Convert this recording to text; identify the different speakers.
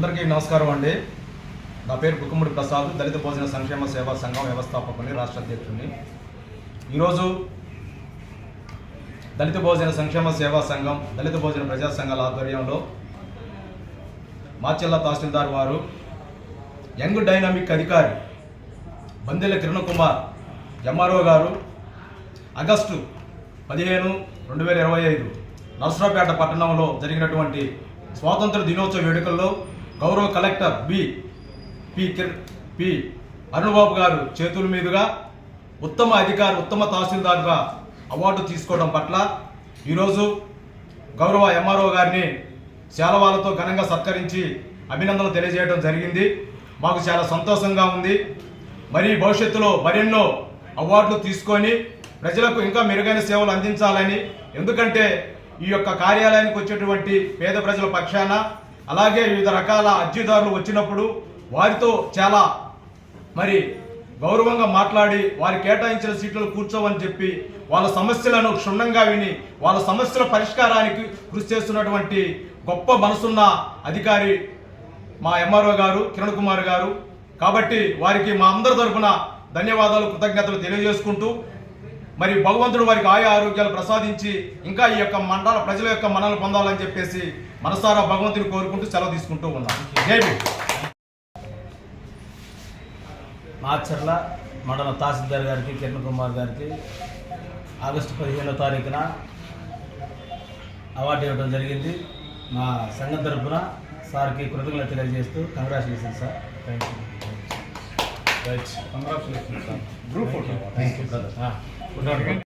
Speaker 1: అందరికీ నమస్కారం అండి. నా పేరు బుక్కముడి ప్రసాద్ దళిత భోజన సంక్షేమ సేవా సంఘం వ్యవస్థాపకుని రాష్ట్ర అధ్యక్షుడిని. ఈరోజు దళిత భోజన సంక్షేమ సేవా సంఘం దళిత భోజన ప్రజా సంఘాల ఆధ్వర్యంలో మాచెల్ల తహసీల్దార్ వారు యంగ్ డైనమిక్ అధికారి బందెల కిరణ్ కుమార్ ఎంఆర్ఓ గారు ఆగస్టు పదిహేను రెండు వేల ఇరవై ఐదు నర్సరావుపేట పట్టణంలో జరిగినటువంటి స్వాతంత్ర దినోత్సవ వేడుకల్లో గౌరవ collector B P P Arunababu గారు చేతుల మీదుగా ఉత్తమ అధికారి ఉత్తమ తహసీల్దార్గా అవార్డు తీసుకోవడం పట్ల ఈరోజు గౌరవ ఎంఆర్ఓ గారిని శాలవాలతో ఘనంగా సత్కరించి అభినందనలు తెలియజేయడం జరిగింది. మాకు చాలా సంతోషంగా ఉంది. మరి భవిష్యత్తులో మరెన్నో అవార్డులు తీసుకొని ప్రజలకు ఇంకా మెరుగైన సేవలు అందించాలని ఎందుకంటే ఈ యొక్క కార్యాలయానికి వచ్చేటువంటి పేద ప్రజల పక్షాన అలాగే వివిధ రకాల అర్జీదారులు వచ్చినప్పుడు వారితో చాలా మరి గౌరవంగా మాట్లాడి వారి కేటాయించిన సీట్లను కూర్చోవని చెప్పి వాళ్ళ సమస్యలను క్షుణ్ణంగా విని వాళ్ళ సమస్యల పరిష్కారానికి కృషి చేస్తున్నటువంటి గొప్ప మనసున్న అధికారి మా ఎంఆర్ఓ గారు కిరణ్ కుమార్ గారు. కాబట్టి వారికి మా అందరి తరఫున ధన్యవాదాలు కృతజ్ఞతలు తెలియజేసుకుంటూ మరి భగవంతుడు వారికి ఆయా ఆరోగ్యాలు ప్రసాదించి ఇంకా ఈ యొక్క మండల ప్రజల యొక్క మనల్ని పొందాలని చెప్పేసి మనసారా భగవంతుని కోరుకుంటూ సెలవు తీసుకుంటూ ఉన్నాం. జై భీమ్.
Speaker 2: మాచర్ల మండల తహసీల్దార్ గారికి కిరణ్ కుమార్ గారికి ఆగస్టు పదిహేనో తారీఖున అవార్డు ఇవ్వడం జరిగింది. మా సంఘం తరఫున సార్కి కృతజ్ఞతలు తెలియజేస్తూ congratulation sir. Thank you right congratulation sir group photo thank you brother Bunlar